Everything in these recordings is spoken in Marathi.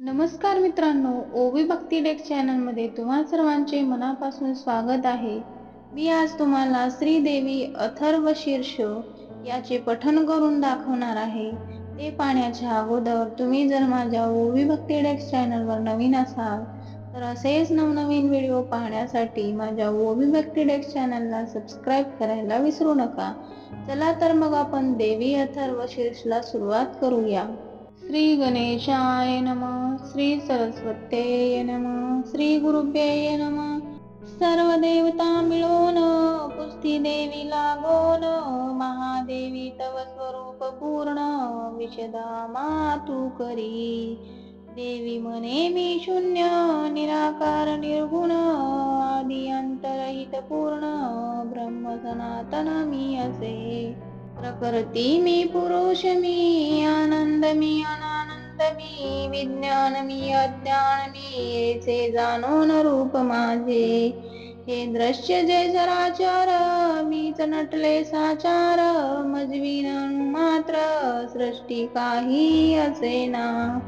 नमस्कार मित्रांनो ओवी भक्ती डेक चॅनलमध्ये तुम्हा सर्वांचे मनापासून स्वागत आहे. मी आज तुम्हाला श्रीदेवी अथर्व शीर्ष याचे पठन करून दाखवणार आहे. ते पाहण्याच्या अगोदर तुम्ही जर माझ्या ओवी भक्ती डेक चॅनलवर नवीन असाल तर असेच नवनवीन व्हिडिओ पाहण्यासाठी माझ्या ओवी भक्ती डेक चॅनलला सबस्क्राईब करायला विसरू नका. चला तर मग आपण देवी अथर्व शीर्षला सुरुवात करूया. श्री गणेशाय नम श्री सरस्वत्ये नम श्री गुरुभ्ये नम। सर्व देवता मिळून पुस्ती देवी लागोन महादेवी तव स्वरूप पूर्ण विशदा मातू करी। देवी मने मी शून्य निराकार निर्गुण आदि अंतरहित पूर्ण ब्रह्म सनातन मी असे। प्रकृती मी पुरुष मी आनंदमी मी विज्ञानमी मी विज्ञान मी अज्ञान मी येचे जाणून रूप माझे. हे दृश्य जे सराचार मीच नटले साचार मजवीन मात्र सृष्टी काही असे ना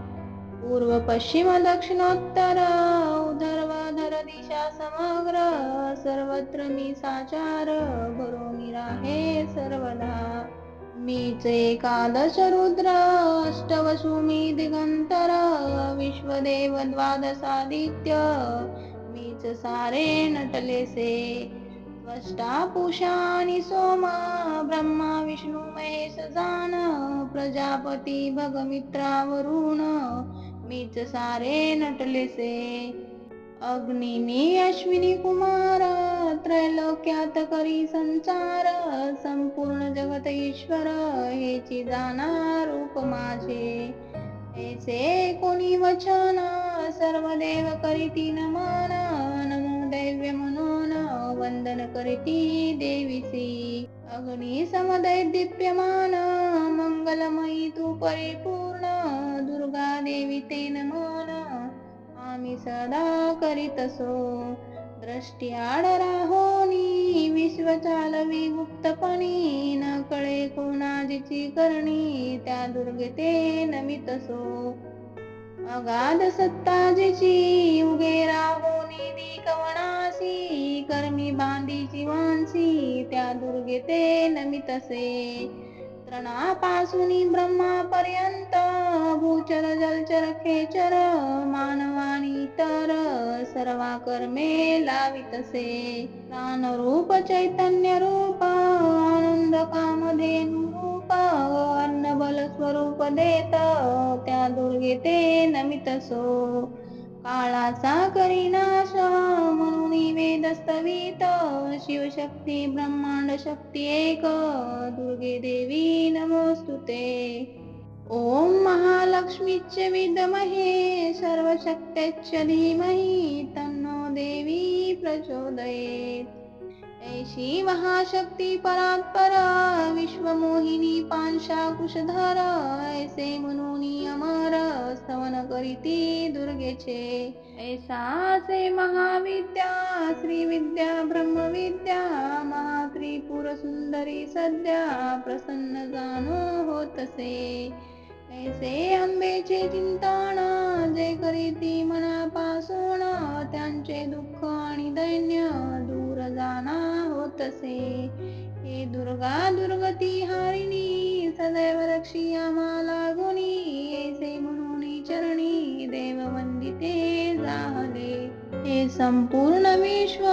पूर्व पश्चिम दक्षिणोत्तर उधर्वाधर दिशा समग्र सर्वत्र मी साचार भरून राहे सर्वदा. मीचे एकादश रुद्र अष्टवसु मी दिगंतर विश्वदेव द्वादशादित्य मीच सारे नटलेसे त्वष्टा पुषा सोम ब्रह्मा विष्णू महेश जान प्रजापती भगमित्रावरुण मीच सारे नटलेसे। से अग्निनी अश्विनी कुमार त्रैलोक्यात करी संचार संपूर्ण जगत ईश्वर हेची जाणार रूप माझे ऐसे कोणी वचन सर्व देव करीती नमन नमो दैव्य म्हणून वंदन करीती देवीसी अग्नि समदय दीप्यमान मंगलमयी तू परिपूर्ण दुर्गा देवी ते नमन. आम्ही सदा करीत असो. दृष्टी आड राहोनी विश्व चालवी गुप्तपणी. न कळे कोणाजीची करणी त्या दुर्गते नमित असो. अगाध सत्ताजीची उगे राहोनी दी कवणासी कर्मी बांधीची वांसी त्या दुर्गते नमित असे. तृणापासून ब्रह्मापर्यंत भूचर जलचर खेचर मानवानी तर सर्वा कर्मे लावितसे. प्राण रूप चैतन्य रूप आनंद कामधेनु रूप अन्न बल स्वरूप देत त्या दुर्गेते नमितसो. काळाचा करीनाश म्हणून वेदस्तवित शिवशक्ती ब्रह्मांड शक्ती एक दुर्गे देवी नमोस्तुते. ओम महालक्ष्मीच्य विद्महे सर्वशक्त्यच्च धीमहि तन्नो देवी प्रचोदयेत्। ऐशी महाशक्ती परात्पर विश्वमोहिनी पांशा कुशधर ऐसे म्हणून अमर स्तवन करीती दुर्गेचे। ऐसा से महाविद्या श्रीविद्या ब्रह्मविद्या महात्रिपुर सुंदरी सद्या प्रसन्न जाणो होतसे। ऐसे आंबेचे चिंतन जे करीती मनापासून त्यांचे दुःख आणि दैन्य दूर जाणा होतसे हे दुर्गा दुर्गती हारिणी सदैव रक्षी आम्हाला गुणी ऐसे म्हणून चरणी देव वंदिते जाहले. हे संपूर्ण विश्व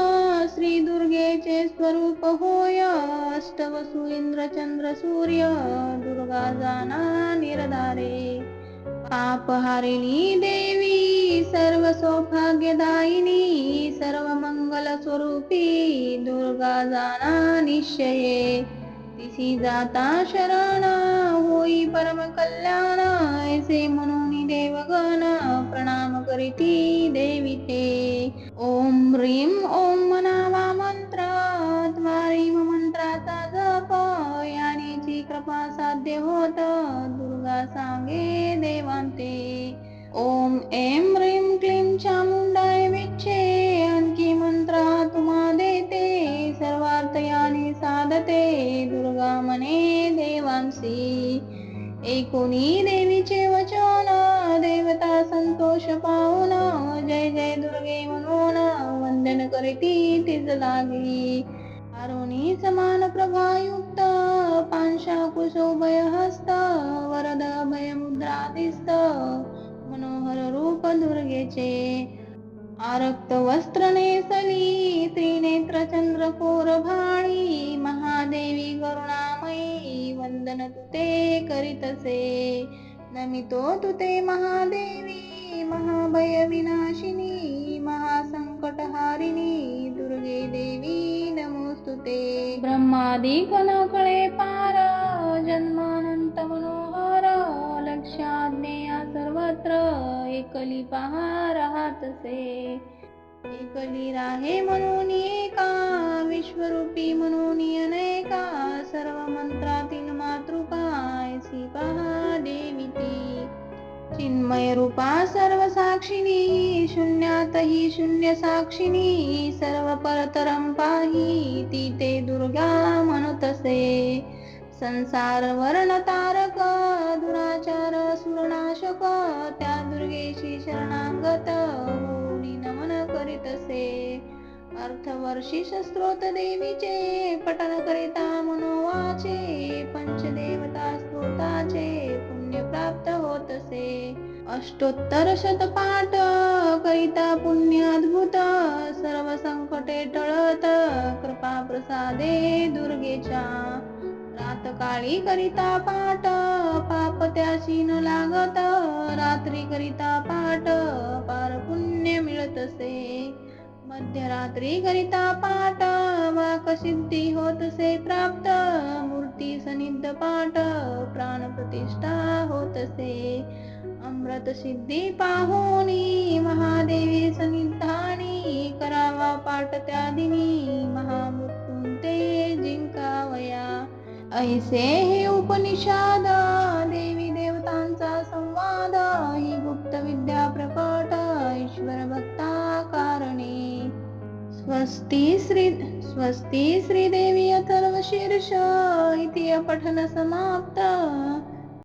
श्री दुर्गेचे स्वरूप होय अष्टवसु इंद्र चंद्र सूर्य दुर्गा जाना निर्धारे पापहारिणी देवी सर्व सौभाग्यदायिनी सर्व मंगल स्वरूपी दुर्गा जाना निश्चये. तिसी जाता शरणा होई परम कल्याण ऐसे म्हणून देवगण प्रणाम करीती देवी ते. ओम ह्रीम ओम मनावा यानेची साध्य होत दुर्गा सांगे देवांते. ओम एम रीम क्लीम चामुंडाय विच्छे आणखी मंत्र तुम्हा देते. सर्वार्थ याने साधते दुर्गा मने देवांसी. एकोणी देवीचे वचन देवता संतोष पाहुन जय जय दुर्गे म्हणून वंदन करीती तिज लागली आरोणी समान प्रभायुक्त शाकुशोभयहस्त कुशोभय मनोहर रूप दुर्गेचे आरक्त वस्त्र नेसली त्रिनेत्र चंद्र कोर भाळी महादेवी करुणामयी वंदन तुते करीतसे। नमितो तुते महादेवी महाभय विनाशिनी महासंकटहारिणी दुर्गे देवी नमोस्तुते ब्रह्मादि न कळे पार जन्मानंत मनोहर लक्षाज्ञेया सर्वत्र एकली पहा राहतसे एकली राहे म्हणून एका विश्वरूपी म्हणून अनेका सर्व मंत्रातील मातृका ऐसी पहा देवी ती चिन्मय रूपा सर्व साक्षिणी शून्यातही शून्य साक्षिणी सर्व परतरम पाही ती ते दुर्गा म्हणतसे संसार वर्ण तारक दुराचार सुरनाशक त्या दुर्गेशी शरणागत होऊनी नमन करीतसे अर्थवर्षी शस्त्रोत देवीचे पठन करिता मनोवाचे पंचदेवता स्तोताचे पुण्य प्राप्त होत असे. अष्टोत्तर शतपाठ करिता पुण्य अद्भुत सर्व संकटे टळत कृपा प्रसादे दुर्गेच्या. रातकाळी करिता पाठ पाप त्याशी न लागत रात्री करिता पाठ पार पुण्य मिळतसे. मध्यरात्री करिता पाठ वाक सिद्धी होतसे प्राप्त मूर्ती सनिध पाठ प्राण प्रतिष्ठा होतसे. अमृत सिद्धी पाहुनी महादेवी सनिधानी करावा पाठ त्या दिनी महामृत्यून ते जिंकावया. ऐसे हे उपनिषाद देवी देवतांचा संवाद ही गुप्त विद्या प्रकट ईश्वर भक्ता कारणे. स्वस्ती श्री स्वस्ती श्रीदेवी अथर्व शीर्ष इति पठन समाप्त.